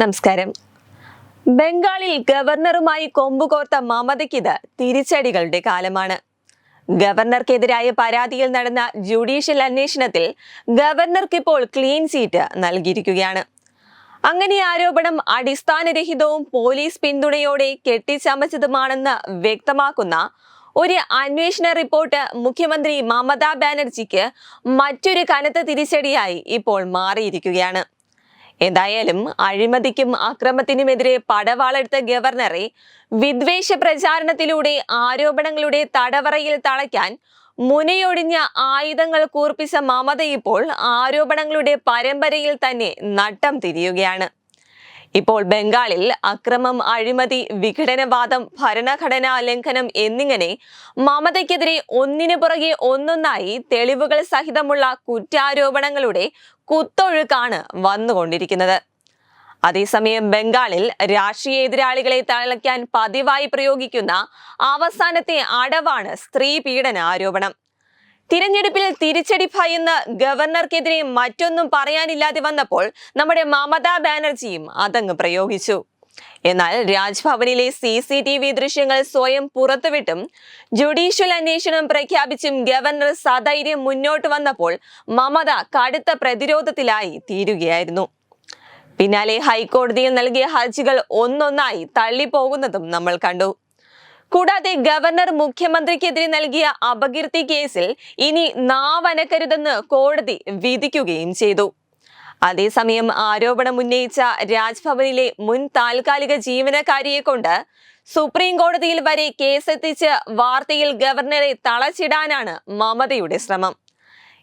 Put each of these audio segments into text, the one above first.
നമസ്കാരം. ബംഗാളിൽ ഗവർണറുമായി കൊമ്പുകോർത്ത മമതയ്ക്കിത് തിരിച്ചടികളുടെ കാലമാണ്. ഗവർണർക്കെതിരായ പരാതിയിൽ നടന്ന ജുഡീഷ്യൽ അന്വേഷണത്തിൽ ഗവർണർക്കിപ്പോൾ ക്ലീൻ സീറ്റ് നൽകിയിരിക്കുകയാണ്. അങ്ങനെ ആരോപണം അടിസ്ഥാനരഹിതവും പോലീസ് പിന്തുണയോടെ കെട്ടിച്ചമച്ചതുമാണെന്ന് വ്യക്തമാക്കുന്ന ഒരു അന്വേഷണ റിപ്പോർട്ട് മുഖ്യമന്ത്രി മമതാ ബാനർജിക്ക് മറ്റൊരു കനത്ത തിരിച്ചടിയായി ഇപ്പോൾ മാറിയിരിക്കുകയാണ്. എന്തായാലും അഴിമതിക്കും അക്രമത്തിനുമെതിരെ പടവാളെടുത്ത ഗവർണറെ വിദ്വേഷ പ്രചാരണത്തിലൂടെ ആരോപണങ്ങളുടെ തടവറയിൽ തളയ്ക്കാൻ മുനയൊടിഞ്ഞ ആയുധങ്ങൾ കൂർപ്പിച്ച മമത ഇപ്പോൾ ആരോപണങ്ങളുടെ പരമ്പരയിൽ തന്നെ നട്ടം തിരിയുകയാണ്. ഇപ്പോൾ ബംഗാളിൽ അക്രമം അഴിമതി വിഘടനവാദം ഭരണഘടനാ ലംഘനം എന്നിങ്ങനെ മമതയ്ക്കെതിരെ ഒന്നിനു പുറകെ ഒന്നൊന്നായി തെളിവുകൾ സഹിതമുള്ള കുറ്റാരോപണങ്ങളുടെ കുത്തൊഴുക്കാണ് വന്നുകൊണ്ടിരിക്കുന്നത്. അതേസമയം ബംഗാളിൽ രാഷ്ട്രീയ എതിരാളികളെ തളയ്ക്കാൻ പതിവായി പ്രയോഗിക്കുന്ന അവസാനത്തെ അടവാണ് സ്ത്രീ പീഡന ആരോപണം. തിരഞ്ഞെടുപ്പിൽ തിരിച്ചടി ഭയന്ന് ഗവർണർക്കെതിരെ മറ്റൊന്നും പറയാനില്ലാതെ വന്നപ്പോൾ നമ്മുടെ മമതാ ബാനർജിയും അതങ്ങ് പ്രയോഗിച്ചു. എന്നാൽ രാജ്ഭവനിലെ സി സി ടി വി ദൃശ്യങ്ങൾ സ്വയം പുറത്തുവിട്ടും ജുഡീഷ്യൽ അന്വേഷണം പ്രഖ്യാപിച്ചും ഗവർണർ സധൈര്യം മുന്നോട്ട് വന്നപ്പോൾ മമത കടുത്ത പ്രതിരോധത്തിലായി തീരുകയായിരുന്നു. പിന്നാലെ ഹൈക്കോടതിയിൽ നൽകിയ ഹർജികൾ ഒന്നൊന്നായി തള്ളിപ്പോകുന്നതും നമ്മൾ കണ്ടു. കൂടാതെ ഗവർണർ മുഖ്യമന്ത്രിക്കെതിരെ നൽകിയ അപകീർത്തി കേസിൽ ഇനി നാവനക്കരുതെന്ന് കോടതി വിധിക്കുകയും ചെയ്തു. അതേസമയം ആരോപണം ഉന്നയിച്ച രാജ്ഭവനിലെ മുൻ താൽക്കാലിക ജീവനക്കാരിയെ കൊണ്ട് സുപ്രീം കോടതിയിൽ വരെ കേസെത്തിച്ച് വാർത്തയിൽ ഗവർണറെ തളച്ചിടാനാണ് മമതയുടെ ശ്രമം.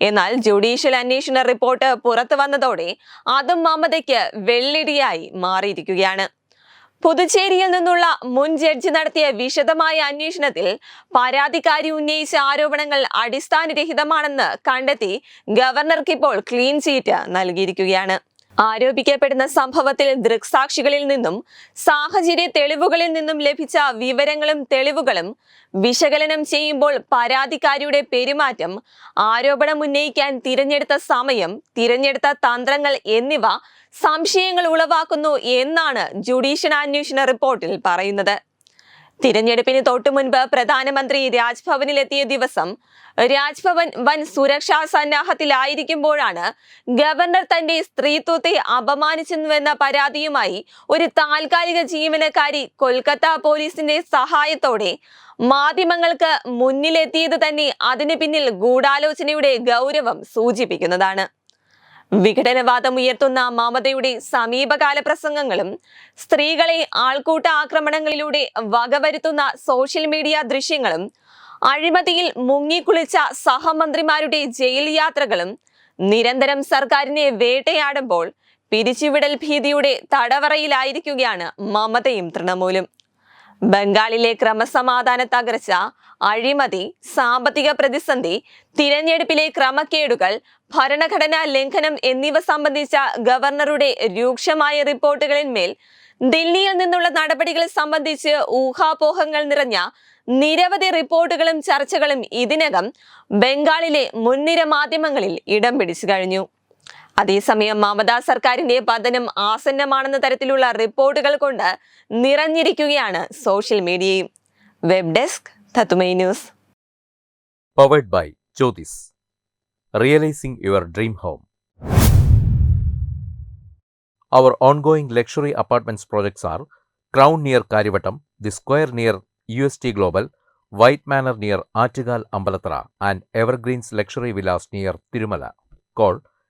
എന്നാൽ ജുഡീഷ്യൽ അന്വേഷണ റിപ്പോർട്ട് പുറത്തു വന്നതോടെ അതും മമതയ്ക്ക് വെള്ളിടിയായി മാറിയിരിക്കുകയാണ്. പുതുച്ചേരിയിൽ നിന്നുള്ള മുൻ ജഡ്ജി നടത്തിയ വിശദമായ അന്വേഷണത്തിൽ പരാതിക്കാരി ഉന്നയിച്ച ആരോപണങ്ങൾ അടിസ്ഥാനരഹിതമാണെന്ന് കണ്ടെത്തി ഗവർണർക്കിപ്പോൾ ക്ലീൻ ചീറ്റ് നൽകിയിരിക്കുകയാണ്. ആരോപിക്കപ്പെടുന്ന സംഭവത്തിൽ ദൃക്സാക്ഷികളിൽ നിന്നും സാഹചര്യ തെളിവുകളിൽ നിന്നും ലഭിച്ച വിവരങ്ങളും തെളിവുകളും വിശകലനം ചെയ്യുമ്പോൾ പരാതിക്കാരിയുടെ പെരുമാറ്റം ആരോപണം ഉന്നയിക്കാൻ തിരഞ്ഞെടുത്ത സമയം തിരഞ്ഞെടുത്ത തന്ത്രങ്ങൾ എന്നിവ സംശയങ്ങൾ ഉളവാക്കുന്നു എന്നാണ് ജുഡീഷ്യൽ അന്വേഷണ റിപ്പോർട്ടിൽ പറയുന്നത്. തിരഞ്ഞെടുപ്പിന് തൊട്ടു മുൻപ് പ്രധാനമന്ത്രി രാജ്ഭവനിലെത്തിയ ദിവസം രാജ്ഭവൻ വൻ സുരക്ഷാ സന്നാഹത്തിലായിരിക്കുമ്പോഴാണ് ഗവർണർ തന്റെ സ്ത്രീത്വത്തെ അപമാനിച്ചെന്നുവെന്ന പരാതിയുമായി ഒരു താൽക്കാലിക ജീവനക്കാരി കൊൽക്കത്ത പോലീസിന്റെ സഹായത്തോടെ മാധ്യമങ്ങൾക്ക് മുന്നിലെത്തിയത് തന്നെ അതിനു പിന്നിൽ ഗൂഢാലോചനയുടെ ഗൗരവം സൂചിപ്പിക്കുന്നതാണ്. വിഘടനവാദം ഉയർത്തുന്ന മമതയുടെ സമീപകാല പ്രസംഗങ്ങളും സ്ത്രീകളെ ആൾക്കൂട്ട ആക്രമണങ്ങളിലൂടെ വകവരുത്തുന്ന സോഷ്യൽ മീഡിയ ദൃശ്യങ്ങളും അഴിമതിയിൽ മുങ്ങിക്കുളിച്ച സഹമന്ത്രിമാരുടെ ജയിൽ യാത്രകളും നിരന്തരം സർക്കാരിനെ വേട്ടയാടുമ്പോൾ പിരിച്ചുവിടൽ ഭീതിയുടെ തടവറയിലായിരിക്കുകയാണ് മമതയും തൃണമൂലും. ബംഗാളിലെ ക്രമസമാധാന തകർച്ച അഴിമതി സാമ്പത്തിക പ്രതിസന്ധി തിരഞ്ഞെടുപ്പിലെ ക്രമക്കേടുകൾ ഭരണഘടനാ ലംഘനം എന്നിവ സംബന്ധിച്ച ഗവർണറുടെ രൂക്ഷമായ റിപ്പോർട്ടുകളിന്മേൽ ദില്ലിയിൽ നിന്നുള്ള നടപടികൾ സംബന്ധിച്ച് ഊഹാപോഹങ്ങൾ നിറഞ്ഞ നിരവധി റിപ്പോർട്ടുകളും ചർച്ചകളും ഇതിനകം ബംഗാളിലെ മുൻനിര മാധ്യമങ്ങളിൽ ഇടം പിടിച്ചു കഴിഞ്ഞു. അതേസമയം മമതാ സർക്കാരിന്റെ പതനം ആസന്നമാണെന്ന തരത്തിലുള്ള റിപ്പോർട്ടുകൾ കൊണ്ട് നിറഞ്ഞിരിക്കുകയാണ് സോഷ്യൽ മീഡിയയും web desk news powered by Jyotis. Realizing your dream home. Our ongoing luxury apartments projects are Crown near Karivattam, The Square near UST Global, White Manor near Achigal Ambalatra,